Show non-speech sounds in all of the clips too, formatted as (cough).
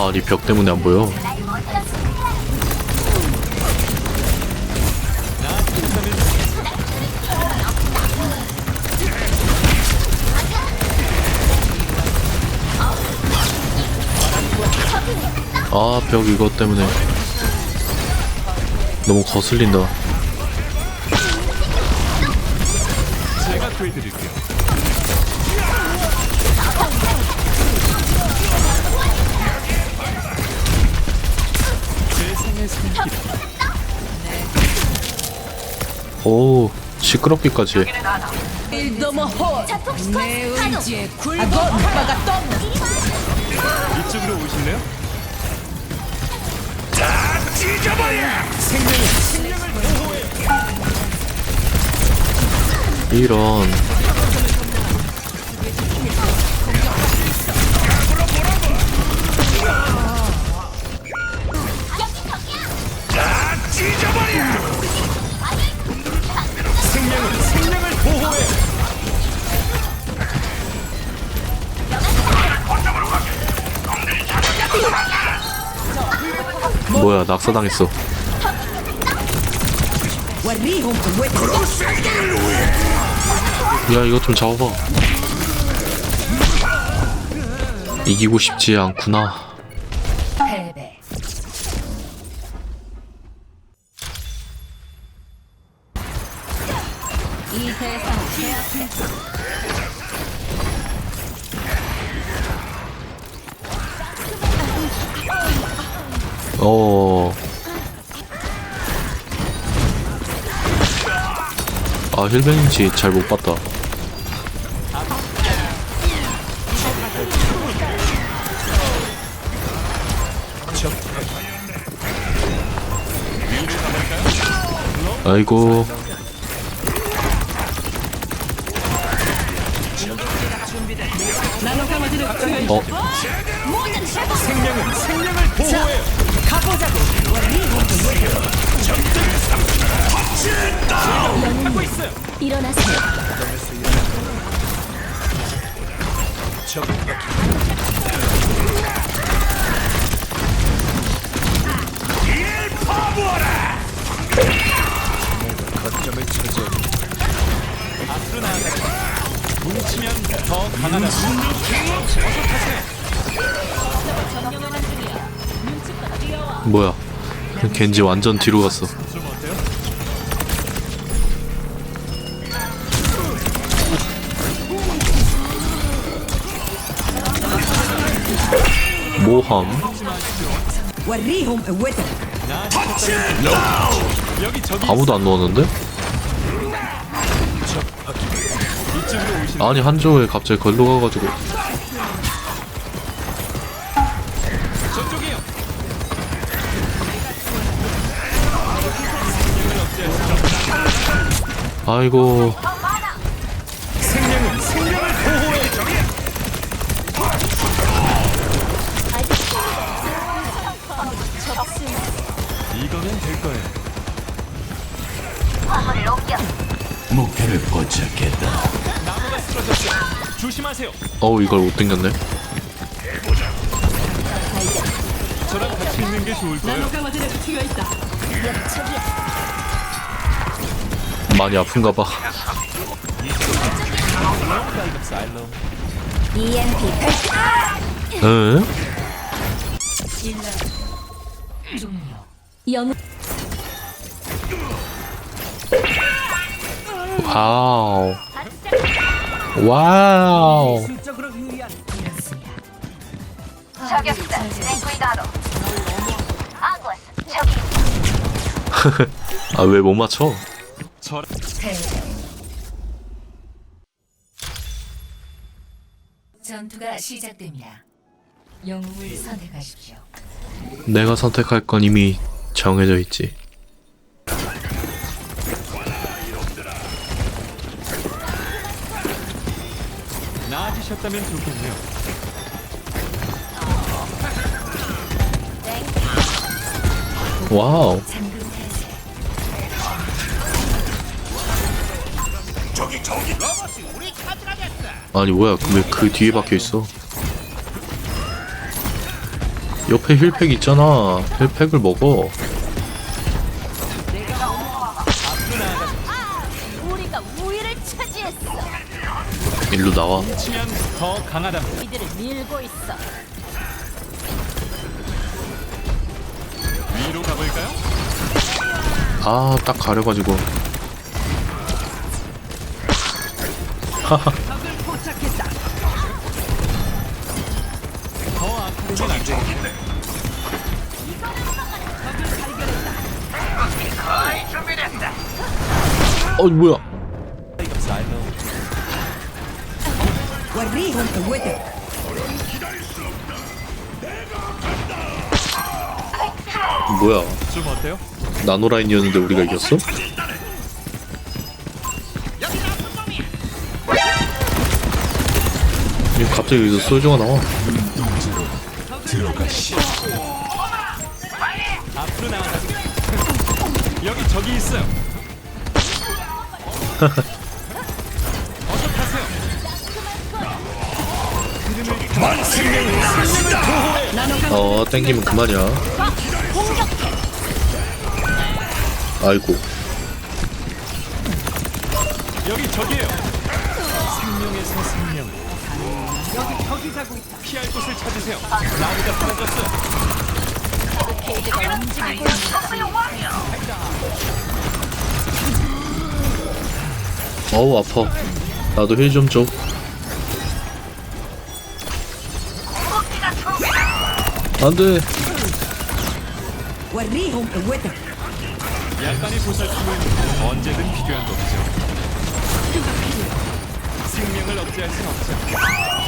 아니 벽 때문에 안 보여. 아 벽 이거 때문에. 너무 거슬린다. 제가 구해드릴게요. 오. 시끄럽기까지. 스쿼트 가동. 이쪽으로 오실래요? 다 찢어버려! 생명을 보호해. 이런 뭐야 낙사당했어. 야 이거 좀 잡아봐. 이기고 싶지 않구나 어. 아 힐벤인지 잘 못 봤다. 아이고. 어 가보자고. 하고 있어요. 일어나세요 파부어라. 거점을 쳐줘. 앞으로 나아가. 뭉치면 더 강하다. 뭐야? 겐지 완전 뒤로 갔어. 모함. 아무도 안 넣었는데? 아니 한조에 갑자기 걸로 가가지고. 아이고 생명은 생명을 보호해. 저기야. 이거면 될 거예요. 목표를 포착했다. 나무가 쓰러졌어. 조심하세요. 어우 이걸 못 당겼네 저랑 같이 있는 게 좋을 거예요. 많이 아픈가 봐 EMP 응? 와우 와우 Ten cuidado. Aguas. Choque. 아왜 못 맞춰? 저 전투가 시작됩니다. 영웅을 선택하십시오. 내가 선택할 건 이미 정해져 있지. 나아지셨다면 좋겠네요. 와우 아니 뭐야 왜 그 뒤에 박혀 있어 옆에 힐팩 있잖아. 힐팩을 먹어. 차지했어. 일로 나와. 치면 더 강하답니다. 이들을 밀고 있어. 위로 가볼까요? 아, 딱 가려가지고. 어이 뭐야? 뭐야? 나노라인이었는데 우리가 이겼어? 갑자기 여기서 소주가 나와. 앞으로. 여기 저기 있어요. 어서 (laughs) 가세요. 어, 땡기면 그만이야. 아이고. 여기 저기에요. 생명에서 생명. 적이 적이 자고 있다. 피할 곳을 찾으세요. 라이더 프레저스. 어우 아파 나도 힐 좀 줘. 안돼 약간의 보살핌은 언제든 필요한 것이죠. 생명을 억제할 순 없죠.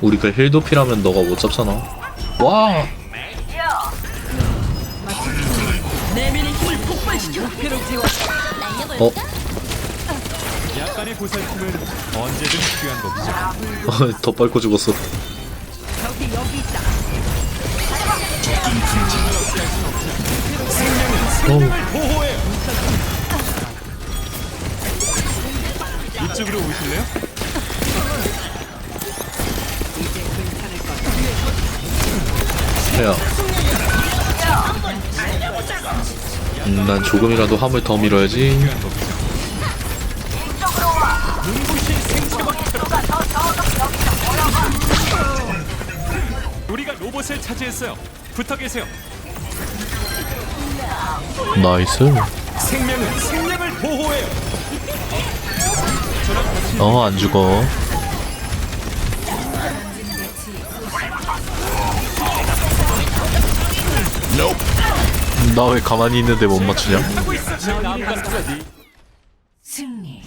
우리가 힐 도피라면 너가 못 잡잖아. 와. 어, 약간의 보살핌은 언제든 필요한 법이죠. 더 빨고 죽었어. 어우, 보호해. 이쪽으로 오실래요? 해야. 음, 난 조금이라도 화물 더 밀어야지. 우리가 로봇을 차지했어요. 붙어 계세요. 나이스. 생명은 생명을 보호해요. 어, 안 죽어. 나 왜 가만히 있는데 못 맞추냐? 사라지. 승리.